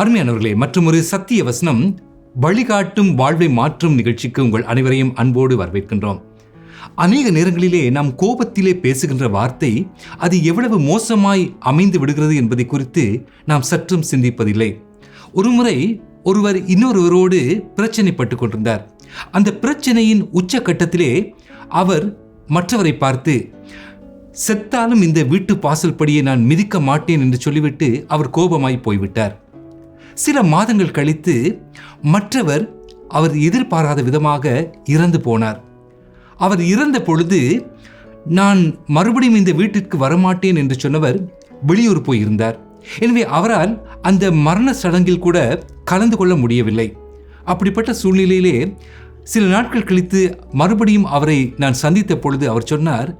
அருமையானவர்களே மற்றும் ஒரு சத்திய வசனம் வழிகாட்டும் வாழ்வை மாற்றும் நிகழ்ச்சிக்கு உங்கள் அனைவரையும் அன்போடு வரவேற்கின்றோம். அநேக நேரங்களிலே நாம் கோபத்திலே பேசுகின்ற வார்த்தை அது எவ்வளவு மோசமாய் அமைந்து விடுகிறது என்பதை குறித்து நாம் சற்றும் சிந்திப்பதில்லை. ஒருமுறை ஒருவர் இன்னொருவரோடு பிரச்சனைப்பட்டு கொண்டிருந்தார். அந்த பிரச்சனையின் உச்சக்கட்டத்திலே அவர் மற்றவரை பார்த்து செத்தாலும் இந்த வீட்டு பாசல் படியை நான் மிதிக்க மாட்டேன் என்று சொல்லிவிட்டு அவர் கோபமாய் போய்விட்டார். சில மாதங்கள் கழித்து மற்றவர் அவர் எதிர்பாராத விதமாக இறந்து போனார். அவர் இறந்த பொழுது நான் மறுபடியும் இந்த வீட்டிற்கு வரமாட்டேன் என்று சொன்னவர் வெளியூர் போயிருந்தார். எனவே அவரால் அந்த மரண சடங்கில் கூட கலந்து கொள்ள முடியவில்லை. அப்படிப்பட்ட சூழ்நிலையிலே சில நாட்கள் கழித்து மறுபடியும் அவரை நான் சந்தித்த பொழுது அவர் சொன்னார்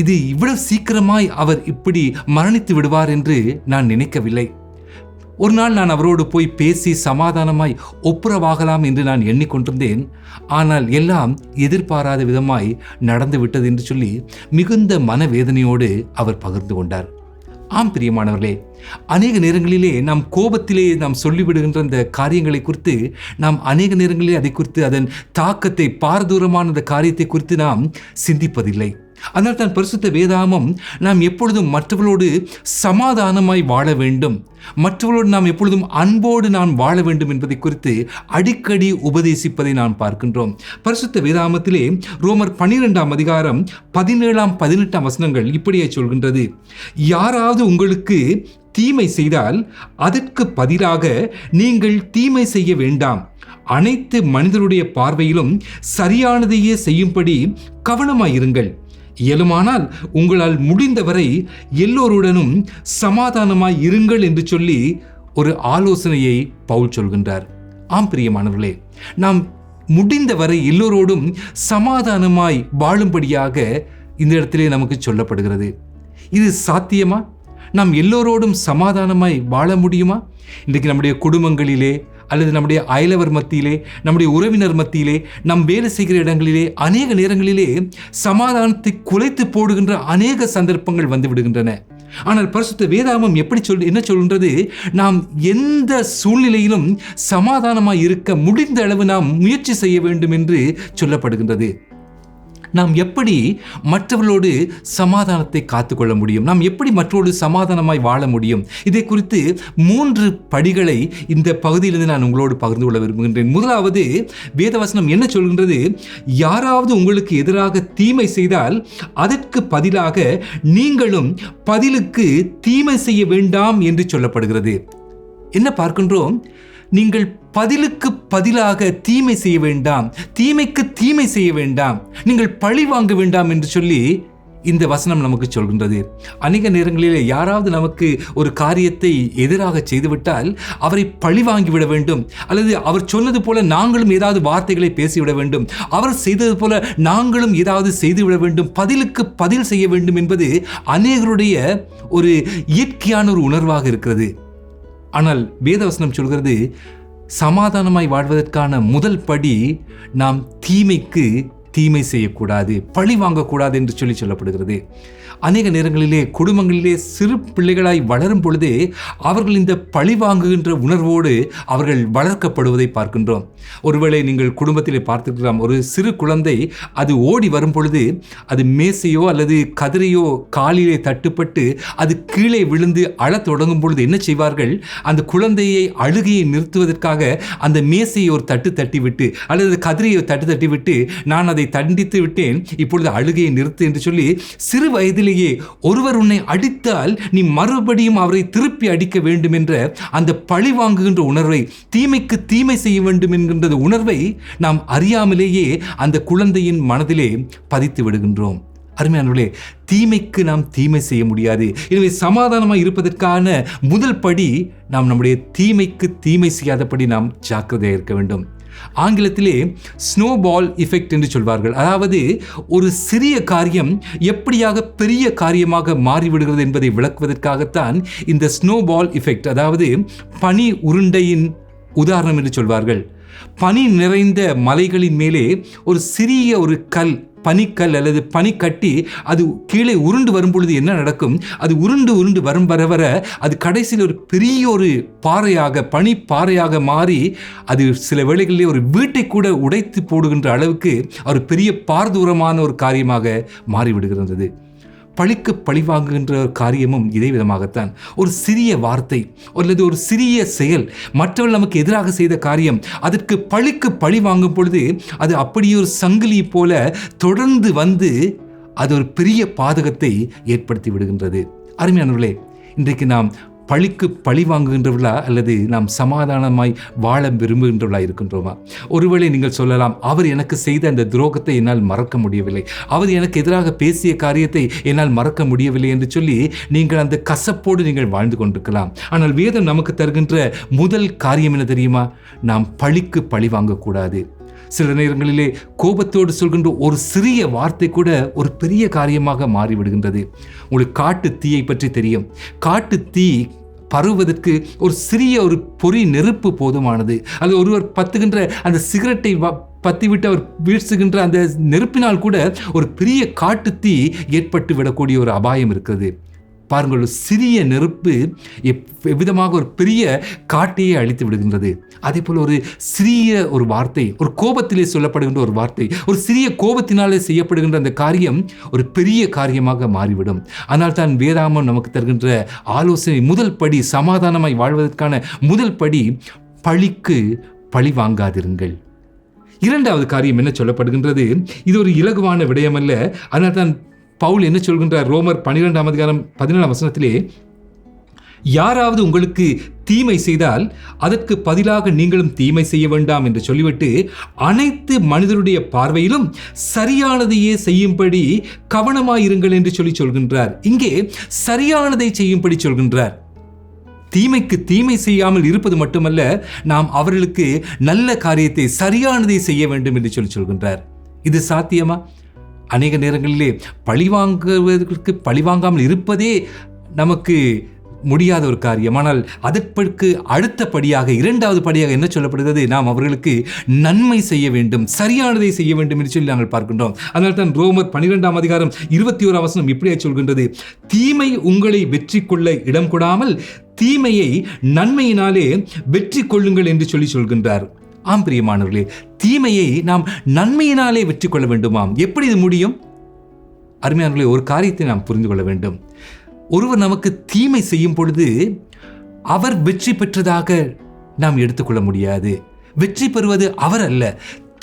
இது இவ்வளவு சீக்கிரமாய் அவர் இப்படி மரணித்து விடுவார் என்று நான் நினைக்கவில்லை. ஒரு நாள் நான் அவரோடு போய் பேசி சமாதானமாய் ஒப்புரவாகலாம் என்று நான் எண்ணிக்கொண்டிருந்தேன். ஆனால் எல்லாம் எதிர்பாராத விதமாய் நடந்து விட்டது என்று சொல்லி மிகுந்த மனவேதனையோடு அவர் பகிர்ந்து கொண்டார். ஆம் பிரியமானவர்களே அநேக நேரங்களிலே நாம் கோபத்திலே நாம் சொல்லிவிடுகின்ற அந்த காரியங்களை குறித்து நாம் அநேக நேரங்களிலே அதை குறித்து அதன் தாக்கத்தை பாரதூரமான அந்த காரியத்தை குறித்து நாம் சிந்திப்பதில்லை. அதனால் தான் பரிசுத்த வேதாமம் நாம் எப்பொழுதும் மற்றவர்களோடு சமாதானமாய் வாழ வேண்டும். மற்றவர்களோடு நாம் எப்பொழுதும் அன்போடு நாம் வாழ வேண்டும் என்பதை குறித்து அடிக்கடி உபதேசிப்பதை நாம் பார்க்கின்றோம். பரிசுத்த வேதாமத்திலே ரோமர் பன்னிரெண்டாம் அதிகாரம் பதினேழாம் பதினெட்டாம் வசனங்கள் இப்படியே சொல்கின்றது. யாராவது உங்களுக்கு தீமை செய்தால் அதற்கு பதிலாக நீங்கள் தீமை செய்ய வேண்டாம். அனைத்து மனிதருடைய பார்வையிலும் சரியானதையே செய்யும்படி கவனமாயிருங்கள். இயலுமானால் உங்களால் முடிந்தவரை எல்லோருடனும் சமாதானமாய் இருங்கள் என்று சொல்லி ஒரு ஆலோசனையை பவுல் சொல்கின்றார். ஆம் பிரியமானவர்களே நாம் முடிந்தவரை எல்லோரோடும் சமாதானமாய் வாழும்படியாக இந்த இடத்திலே நமக்கு சொல்லப்படுகிறது. இது சாத்தியமா? நாம் எல்லோரோடும் சமாதானமாய் வாழ முடியுமா? இன்றைக்கு நம்முடைய குடும்பங்களிலே அல்லது நம்முடைய அயலவர் மத்தியிலே நம்முடைய உறவினர் மத்தியிலே நம் வேலை செய்கிற இடங்களிலே அநேக நேரங்களிலே சமாதானத்தை குலைத்து போடுகின்ற அநேக சந்தர்ப்பங்கள் வந்து விடுகின்றன. ஆனால் பரிசுத்த வேதாமம் எப்படி சொல் என்ன சொல்கின்றது? நாம் எந்த சூழ்நிலையிலும் சமாதானமாக இருக்க முடிந்த அளவு நாம் முயற்சி செய்ய வேண்டும் என்று சொல்லப்படுகின்றது. நாம் எப்படி மற்றவர்களோடு சமாதானத்தை காத்துக்கொள்ள முடியும்? நாம் எப்படி மற்றவரோடு சமாதானமாய் வாழ முடியும்? இதை குறித்து மூன்று படிகளை இந்த பகுதியிலிருந்து நான் உங்களோடு பகிர்ந்து கொள்ள விரும்புகின்றேன். முதலாவது வேதவசனம் என்ன சொல்கின்றது? யாராவது உங்களுக்கு எதிராக தீமை செய்தால் அதற்கு பதிலாக நீங்களும் பதிலுக்கு தீமை செய்ய வேண்டாம் என்று சொல்லப்படுகிறது. என்ன பார்க்கின்றோம்? நீங்கள் பதிலுக்கு பதிலாக தீமை செய்ய வேண்டாம். தீமைக்கு தீமை செய்ய வேண்டாம். நீங்கள் பழி வாங்க வேண்டாம் என்று சொல்லி இந்த வசனம் நமக்கு சொல்கின்றது. அநேக நேரங்களில் யாராவது நமக்கு ஒரு காரியத்தை எதிராக செய்துவிட்டால் அவரை பழி வாங்கிவிட வேண்டும். அல்லது அவர் சொன்னது போல நாங்களும் ஏதாவது வார்த்தைகளை பேசிவிட வேண்டும். அவர் செய்தது போல நாங்களும் ஏதாவது செய்துவிட வேண்டும். பதிலுக்கு பதில் செய்ய வேண்டும் என்பது அநேகருடைய ஒரு இயற்கையான ஒரு உணர்வாக இருக்கிறது. ஆனால் வேதவசனம் சொல்கிறது சமாதானமாய் வாழ்வதற்கான முதல் படி நாம் தீமைக்கு தீமை செய்யக்கூடாது பழி வாங்கக்கூடாது என்று சொல்லி சொல்லப்படுகிறது. அநேக நேரங்களிலே குடும்பங்களிலே சிறு பிள்ளைகளாய் வளரும் பொழுதே அவர்கள் இந்த பழி வாங்குகின்ற உணர்வோடு அவர்கள் வளர்க்கப்படுவதை பார்க்கின்றோம். ஒருவேளை நீங்கள் குடும்பத்திலே பார்த்துக்கலாம் ஒரு சிறு குழந்தை அது ஓடி வரும் பொழுது அது மேசையோ அல்லது கதிரையோ காலிலே தட்டுப்பட்டு அது கீழே விழுந்து அழத் தொடங்கும் பொழுது என்ன செய்வார்கள்? அந்த குழந்தையை அழுகையை நிறுத்துவதற்காக அந்த மேசையை ஒரு தட்டு தட்டிவிட்டு அல்லது கதிரையை தட்டு தட்டி விட்டு நான் அதை தண்டித்து விட்டேன் இப்பொழுது அழுகையை நிறுத்து என்று சொல்லி சிறு வயதிலேயே ஒருவர் உன்னை அடித்தால் நீ மறுபடியும் அவரை திருப்பி அடிக்க வேண்டும் என்ற அந்த பழி வாங்குகின்ற உணர்வை தீமைக்கு தீமை செய்ய வேண்டும் என்கின்ற உணர்வை நாம் அறியாமலேயே அந்த குழந்தையின் மனதிலே பதித்து விடுகின்றோம். அருமையானவர்களே தீமைக்கு நாம் தீமை செய்ய முடியாது. எனவே சமாதானமாக இருப்பதற்கான முதல் படி நாம் நம்முடைய தீமைக்கு தீமை செய்யாதபடி நாம் ஜாக்கிரதையாக இருக்க வேண்டும். ஆங்கிலத்திலே ஸ்னோபால் எஃபெக்ட் என்று சொல்வார்கள். அதாவது ஒரு சிறிய காரியம் எப்படியாக பெரிய காரியமாக மாறிவிடுகிறது என்பதை விளக்குவதற்காகத்தான் இந்த ஸ்னோபால் இஃபெக்ட் அதாவது பனி உருண்டையின் உதாரணம் என்று சொல்வார்கள். பனி நிறைந்த மலைகளின் மேலே ஒரு சிறிய ஒரு கல் பனிக்கல் அல்லது பனிக்கட்டி அது கீழே உருண்டு வரும் பொழுது என்ன நடக்கும்? அது உருண்டு உருண்டு வரும் வர வர அது கடைசியில் ஒரு பெரிய ஒரு பாறையாக பனி பாறையாக மாறி அது சில வேளைகளிலே ஒரு வீட்டை கூட உடைத்து போடுகின்ற அளவுக்கு ஒரு பெரிய பார்தூரமான ஒரு காரியமாக மாறிவிடுகிறது பழிக்கு பழி வாங்குகின்ற ஒரு காரியமும் இதே விதமாகத்தான். ஒரு சிறிய வார்த்தை அல்லது ஒரு சிறிய செயல் மற்றவர்கள் நமக்கு எதிராக செய்த காரியம் அதற்கு பழிக்கு பழி வாங்கும் பொழுது அது அப்படியே ஒரு சங்கிலி போல தொடர்ந்து வந்து அது ஒரு பெரிய பாதகத்தை ஏற்படுத்தி விடுகின்றது. அருமையானவர்களே இன்றைக்கு நாம் பழிக்கு பழி வாங்குகின்றவர்களா அல்லது நாம் சமாதானமாய் வாழ விரும்புகின்றவர்களா இருக்கின்றோமா? ஒருவேளை நீங்கள் சொல்லலாம் அவர் எனக்கு செய்த அந்த துரோகத்தை என்னால் மறக்க முடியவில்லை. அவர் எனக்கு எதிராக பேசிய காரியத்தை என்னால் மறக்க முடியவில்லை என்று சொல்லி நீங்கள் அந்த கசப்போடு நீங்கள் வாழ்ந்து கொண்டிருக்கலாம். ஆனால் வேதம் நமக்கு தருகின்ற முதல் காரியம் என்ன தெரியுமா? நாம் பழிக்கு பழி வாங்கக்கூடாது. சில நேரங்களிலே கோபத்தோடு சொல்கின்ற ஒரு சிறிய வார்த்தை கூட ஒரு பெரிய காரியமாக மாறிவிடுகின்றது. உங்களுக்கு காட்டு தீயை பற்றி தெரியும். காட்டு தீ பருவதற்கு ஒரு சிறிய ஒரு பொறி நெருப்பு போதுமானது. அது ஒருவர் பத்துகின்ற அந்த சிகரெட்டை வ- பத்திவிட்டு அவர் வீழ்த்துகின்ற அந்த நெருப்பினால் கூட ஒரு பெரிய காட்டு தீ ஏற்பட்டு விடக்கூடிய ஒரு அபாயம் இருக்கிறது. பாருங்கள் ஒரு சிறிய நெருப்பு எப்- எவ்விதமாக ஒரு பெரிய காட்டையே அழித்து விடுகின்றது. அதே போல் ஒரு சிறிய ஒரு வார்த்தை ஒரு கோபத்திலே சொல்லப்படுகின்ற ஒரு வார்த்தை ஒரு சிறிய கோபத்தினாலே செய்யப்படுகின்ற அந்த காரியம் ஒரு பெரிய காரியமாக மாறிவிடும். ஆனால் தான் வேதாமம் நமக்கு தருகின்ற ஆலோசனை முதல் படி சமாதானமாய் வாழ்வதற்கான முதல் படி பழிக்கு பழி வாங்காதிருங்கள். இரண்டாவது காரியம் என்ன சொல்லப்படுகின்றது? இது ஒரு இலகுவான விடயமல்ல. அதனால் தான் பவுல் என்ன சொல்கின்றார்? ரோமர் பன்னிரெண்டாம் அதிகாரம் பதினேழாம் வசனத்திலே யாராவது உங்களுக்கு தீமை செய்தால் அதற்கு பதிலாக நீங்களும் தீமை செய்ய வேண்டாம் என்று சொல்லிவிட்டு அனைத்து மனிதருடைய பார்வையிலும் சரியானதையே செய்யும்படி கவனமாயிருங்கள் என்று சொல்லி சொல்கின்றார். இங்கே சரியானதை செய்யும்படி சொல்கின்றார். தீமைக்கு தீமை செய்யாமல் இருப்பது மட்டுமல்ல நாம் அவர்களுக்கு நல்ல காரியத்தை சரியானதை செய்ய வேண்டும் என்று சொல்லி சொல்கின்றார். இது சாத்தியமா? அநேக நேரங்களிலே பழிவாங்குவதற்கு பழிவாங்காமல் இருப்பதே நமக்கு முடியாத ஒரு காரியம். ஆனால் அதற்கு அடுத்த படியாக இரண்டாவது படியாக என்ன சொல்லப்படுகிறது? நாம் அவர்களுக்கு நன்மை செய்ய வேண்டும் சரியானதை செய்ய வேண்டும் என்று சொல்லி நாங்கள் பார்க்கின்றோம். அதனால் தான் ரோமர் பன்னிரெண்டாம் அதிகாரம் இருபத்தி ஓராம் வசனம் இப்படியே சொல்கின்றது. தீமை உங்களை வெற்றி கொள்ள இடம் கொடாமல் தீமையை நன்மையினாலே வெற்றி கொள்ளுங்கள் என்று சொல்லி சொல்கின்றார். ஆம் பிரியமானவர்களே தீமையை நாம் நன்மையினாலே வெற்றி கொள்ள வேண்டுமாம். எப்படி இது முடியும்? அருமையானவர்களே ஒரு காரியத்தை நாம் புரிந்து கொள்ள வேண்டும். ஒருவர் நமக்கு தீமை செய்யும் பொழுது அவர் வெற்றி பெற்றதாக நாம் எடுத்துக்கொள்ள முடியாது. வெற்றி பெறுவது அவர் அல்ல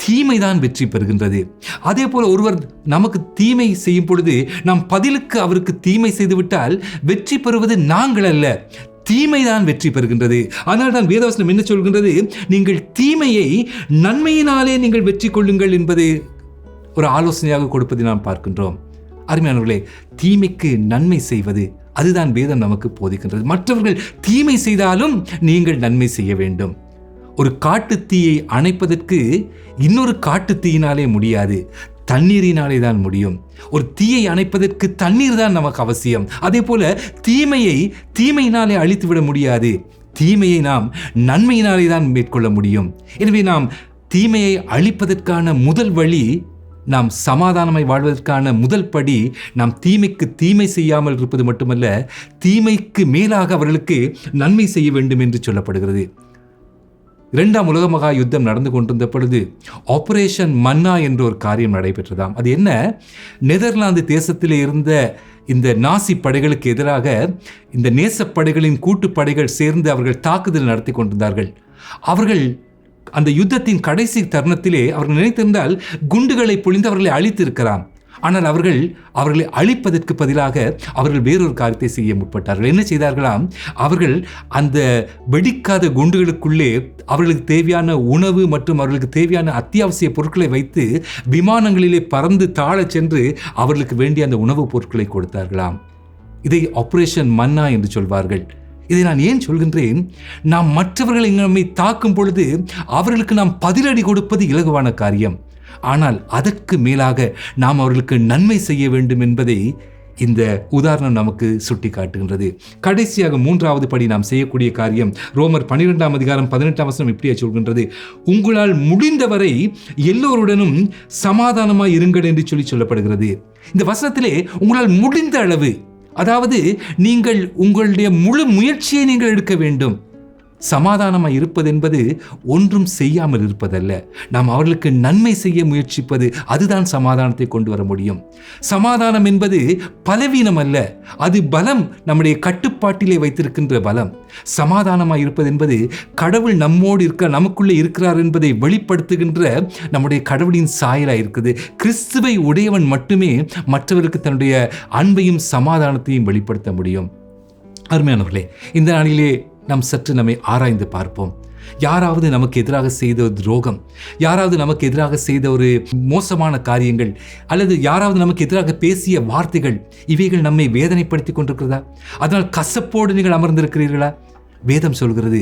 தீமைதான் வெற்றி பெறுகின்றது. அதே போல் ஒருவர் நமக்கு தீமை செய்யும் பொழுது நாம் பதிலுக்கு அவருக்கு தீமை செய்துவிட்டால் வெற்றி பெறுவது நாங்கள் அல்ல தீமைதான் வெற்றி பெறுகின்றது. அதனால் தான் வேதவசனம் என்ன சொல்கின்றது? நீங்கள் தீமையை நன்மையினாலே நீங்கள் வெற்றி கொள்ளுங்கள் என்பது ஒரு ஆலோசனையாக கொடுப்பதை நாம் பார்க்கின்றோம். அருமையானவர்களே தீமைக்கு நன்மை செய்வது அதுதான் வேதம் நமக்கு போதிக்கின்றது. மற்றவர்கள் தீமை செய்தாலும் நீங்கள் நன்மை செய்ய வேண்டும். ஒரு காட்டுத்தீயை அணைப்பதற்கு இன்னொரு காட்டுத்தீயினாலே முடியாது. தண்ணீரினாலே தான் முடியும். ஒரு தீயை அணைப்பதற்கு தண்ணீர் தான் நமக்கு அவசியம். அதே போல தீமையை தீமையினாலே அழித்து விட முடியாது. தீமையை நாம் நன்மையினாலே தான் மேற்கொள்ள முடியும். எனவே நாம் தீமையை அழிப்பதற்கான முதல் வழி நாம் சமாதானமாய் வாழ்வதற்கான முதல் படி நாம் தீமைக்கு தீமை செய்யாமல் இருப்பது மட்டுமல்ல தீமைக்கு மேலாக அவர்களுக்கு நன்மை செய்ய வேண்டும் என்று சொல்லப்படுகிறது. இரண்டாம் உலக மகா யுத்தம் நடந்து கொண்டிருந்த பொழுது ஆப்ரேஷன் மன்னா என்ற ஒரு காரியம் நடைபெற்றதாம். அது என்ன? நெதர்லாந்து தேசத்தில் இருந்த இந்த நாசி படைகளுக்கு எதிராக இந்த நேசப்படைகளின் கூட்டுப்படைகள் சேர்ந்து அவர்கள் தாக்குதல் நடத்தி கொண்டிருந்தார்கள். அவர்கள் அந்த யுத்தத்தின் கடைசி தருணத்திலே அவர்கள் நினைத்திருந்தால் குண்டுகளை பொழிந்து அவர்களை அழித்திருக்கிறான் ஆனால் அவர்கள் அவர்களை அழிப்பதற்கு பதிலாக அவர்கள் வேறொரு காரியத்தை செய்ய முற்பட்டார்கள். என்ன செய்தார்களாம்? அவர்கள் அந்த வெடிக்காத குண்டுகளுக்குள்ளே அவர்களுக்கு தேவையான உணவு மற்றும் அவர்களுக்கு தேவையான அத்தியாவசிய பொருட்களை வைத்து விமானங்களிலே பறந்து தாழச் சென்று அவர்களுக்கு வேண்டிய அந்த உணவுப் பொருட்களை கொடுத்தார்களாம். இதை ஆப்ரேஷன் மன்னா என்று சொல்வார்கள். இதை நான் ஏன் சொல்கின்றேன்? நாம் மற்றவர்களை நம்மை தாக்கும் பொழுது அவர்களுக்கு நாம் பதிலடி கொடுப்பது இலகுவான காரியம். ஆனால் அதற்கு மேலாக நாம் அவர்களுக்கு நன்மை செய்ய வேண்டும் என்பதை இந்த உதாரணம் நமக்கு சுட்டி காட்டுகின்றது கடைசியாக மூன்றாவது படி நாம் செய்யக்கூடிய காரியம் ரோமர் பன்னிரெண்டாம் அதிகாரம் பதினெட்டாம் வசனம் இப்படியே சொல்கின்றது. உங்களால் முடிந்தவரை எல்லோருடனும் சமாதானமாக இருங்கள் என்று சொல்லி சொல்லப்படுகிறது. இந்த வசனத்திலே உங்களால் முடிந்த அளவு அதாவது நீங்கள் உங்களுடைய முழு முயற்சியை நீங்கள் எடுக்க வேண்டும். சமாதானமாக இருப்பது என்பது ஒன்றும் செய்யாமல் இருப்பதல்ல. நாம் அவர்களுக்கு நன்மை செய்ய முயற்சிப்பது அதுதான் சமாதானத்தை கொண்டு வர முடியும். சமாதானம் என்பது பலவீனம் அல்ல அது பலம் நம்முடைய கட்டுப்பாட்டிலே வைத்திருக்கின்ற பலம். சமாதானமாக இருப்பது என்பது கடவுள் நம்மோடு இருக்க நமக்குள்ளே இருக்கிறார் என்பதை வெளிப்படுத்துகின்ற நம்முடைய கடவுளின் சாயலாக இருக்குது. கிறிஸ்துவை உடையவன் மட்டுமே மற்றவருக்கு தன்னுடைய அன்பையும் சமாதானத்தையும் வெளிப்படுத்த முடியும். அருமையானவர்களே இந்த நாளிலே நாம் சற்று நம்மை ஆராய்ந்து பார்ப்போம். யாராவது நமக்கு எதிராக செய்த ஒரு துரோகம் யாராவது நமக்கு எதிராக செய்த ஒரு மோசமான காரியங்கள் அல்லது யாராவது நமக்கு எதிராக பேசிய வார்த்தைகள் இவைகள் நம்மை வேதனைப்படுத்தி கொண்டிருக்கிறதா? அதனால் கசப்போடு நீங்கள் அமர்ந்திருக்கிறீர்களா? வேதம் சொல்கிறது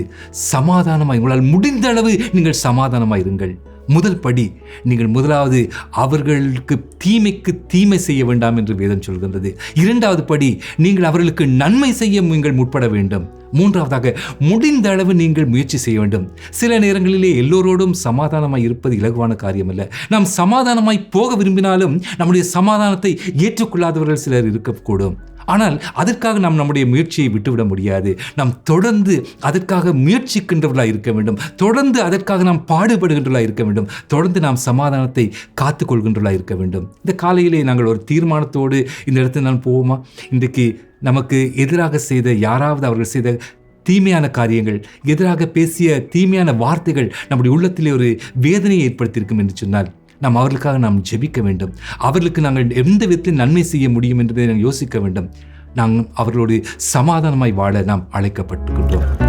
சமாதானமாக உங்களால் முடிந்த அளவு நீங்கள் சமாதானமாக இருங்கள் முதல் படி நீங்கள் முதலாவது அவர்களுக்கு தீமைக்கு தீமை செய்ய வேண்டாம் என்று வேதம் சொல்கின்றது. இரண்டாவது படி நீங்கள் அவர்களுக்கு நன்மை செய்ய நீங்கள் முற்பட வேண்டும். மூன்றாவதாக முடிந்த அளவு நீங்கள் முயற்சி செய்ய வேண்டும். சில நேரங்களிலே எல்லோரோடும் சமாதானமாய் இருப்பது இலகுவான காரியமல்ல. நாம் சமாதானமாய் போக விரும்பினாலும் நம்முடைய சமாதானத்தை ஏற்றுக்கொள்ளாதவர்கள் சிலர் இருக்கக்கூடும். ஆனால் அதற்காக நாம் நம்முடைய முயற்சியை விட்டுவிட முடியாது. நாம் தொடர்ந்து அதற்காக முயற்சிக்கின்றவர்களாக இருக்க வேண்டும். தொடர்ந்து அதற்காக நாம் பாடுபடுகின்றவர்களாக இருக்க வேண்டும். தொடர்ந்து நாம் சமாதானத்தை காத்துக்கொள்கின்றவர்களாக இருக்க வேண்டும். இந்த காலையிலே நாங்கள் ஒரு தீர்மானத்தோடு இந்த இடத்துல நான் போவோமா? இன்றைக்கு நமக்கு எதிராக செய்த யாராவது அவர்கள் செய்த தீமையான காரியங்கள் எதிராக பேசிய தீமையான வார்த்தைகள் நம்முடைய உள்ளத்திலே ஒரு வேதனையை ஏற்படுத்தியிருக்கும் என்று சொன்னால் நாம் அவர்களுக்காக நாம் ஜெபிக்க வேண்டும். அவர்களுக்கு நாங்கள் எந்த விதத்தில் நன்மை செய்ய முடியும் என்பதை நாங்கள் யோசிக்க வேண்டும். நாம் அவர்களோடு சமாதானமாய் வாழ நாம் அழைக்கப்பட்டிருக்கின்றோம்